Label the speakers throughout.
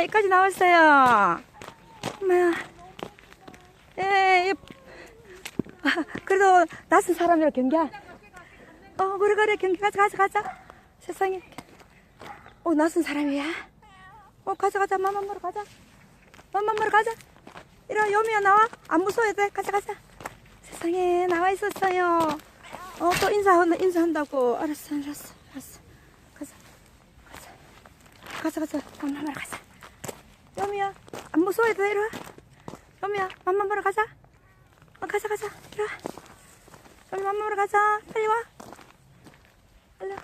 Speaker 1: 여기까지 나왔어요. 엄마야. 예, 예. 아, 그래도 낯선 사람이라 경계야. 어, 그래, 그래, 경계 가자, 가자, 가자. 세상에. 어, 낯선 사람이야. 어, 가자, 가자. 맘만 보러 가자. 맘만 보러 가자. 이리 요미야, 나와. 안 무서워야 돼. 가자, 가자. 세상에, 나와 있었어요. 어, 또 인사한다, 인사한다고. 알았어, 알았어, 알았어. 가자. 가자. 가자. 맘만 보러 가자. 요미야, 안 무서워야 돼. 이리 와. 요미야, 맘만 보러 가자. 어, 가자, 가자. 이리 와. 요미 맘만 보러 가자. 빨리 와. 빨리 와.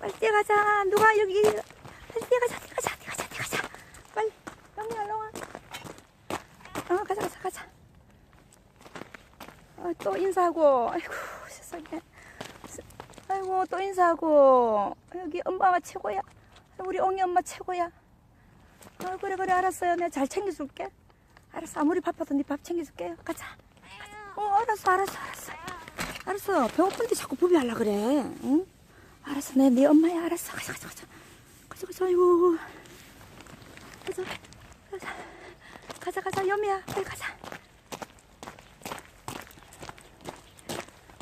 Speaker 1: 빨리 뛰어가자. 누가 여기 빨리 뛰어가자. 뛰어가자. 뛰어가자. 뛰어가자. 빨리. 영미 얼른 와. 어, 가자. 가자. 가자. 어, 또 인사하고. 아이고 세상에. 아이고 또 인사하고. 여기 엄마가 최고야. 우리 옹이 엄마 최고야. 어, 그래 그래 알았어요. 내가 잘 챙겨줄게. 알았어. 아무리 바빠도 네 밥 챙겨줄게. 가자. 가자. 어 알았어 알았어 알았어. 알았어. 배고픈데 자꾸 부비하려 그래. 응? 알았어. 내네 엄마야. 알았어. 가자, 가자, 가자. 가자, 가자. 아이고. 가자. 가자. 가자, 가자. 여미야. 빨리 가자.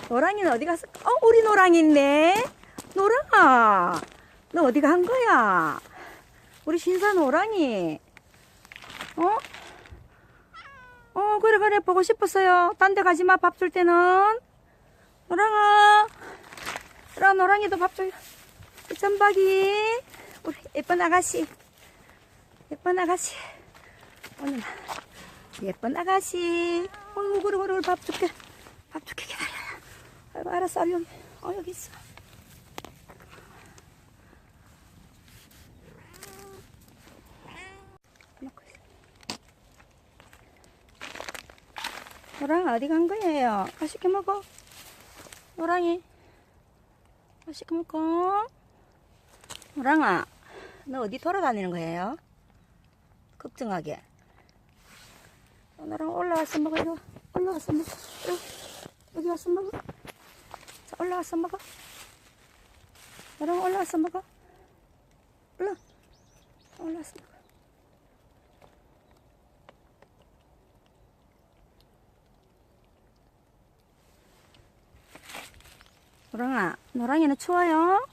Speaker 1: 노랑이는 어디 갔어? 어, 우리 노랑이 있네. 노랑아. 너 어디 간 거야? 우리 신사 노랑이. 어? 어, 그래, 그래. 보고 싶었어요. 딴 데 가지 마. 밥 줄 때는. 노랑아. 그럼 노랑이도 밥 줘요. 짬박이. 우리 예쁜 아가씨. 예쁜 아가씨. 오늘 예쁜 아가씨. 어이구, 그래, 그래, 그래. 밥 줄게. 밥 줄게. 기다려. 아이고, 알았어. 얼른. 어, 여기 있어. 먹고 있어. 노랑아, 어디 간 거예요? 맛있게 먹어. 노랑이. 맛있게 먹고. 노랑아, 너 어디 돌아다니는 거예요? 걱정하게. 어, 너랑 올라와서 먹어, 와. 올라와서 먹어. 여기 와서 먹어. 자, 올라와서 먹어. 너랑 올라와서 먹어. 올라. 올라와서 먹어. 노랑아, 노랑이는 추워요?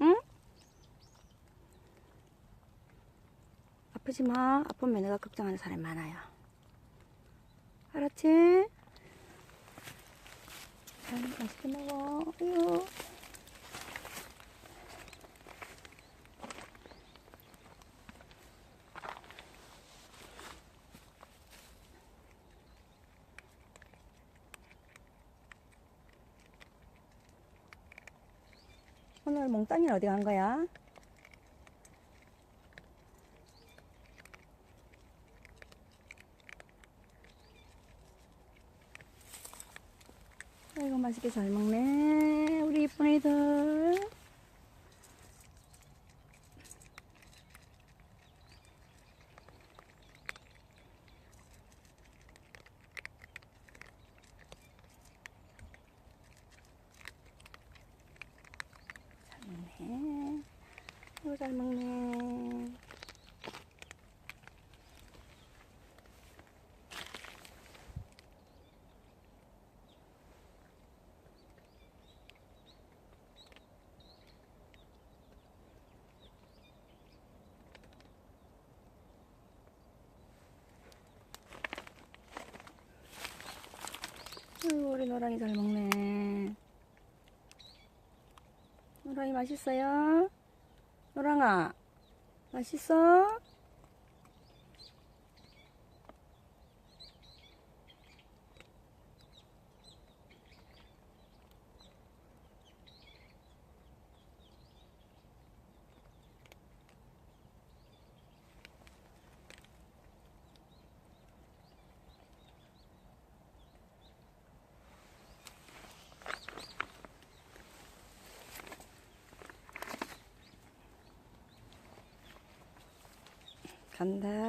Speaker 1: 응? 아프지 마. 아프면 내가 걱정하는 사람이 많아요. 알았지? 잘 맛있게 먹어. 아유. 오늘 몽땅이는 어디 간 거야? 아이고 맛있게 잘 먹네 우리 이쁜 애들 잘 먹네 잘 먹네 우리 노랑이 잘 먹네 노랑이 맛있어요? 노랑아 맛있어? 간다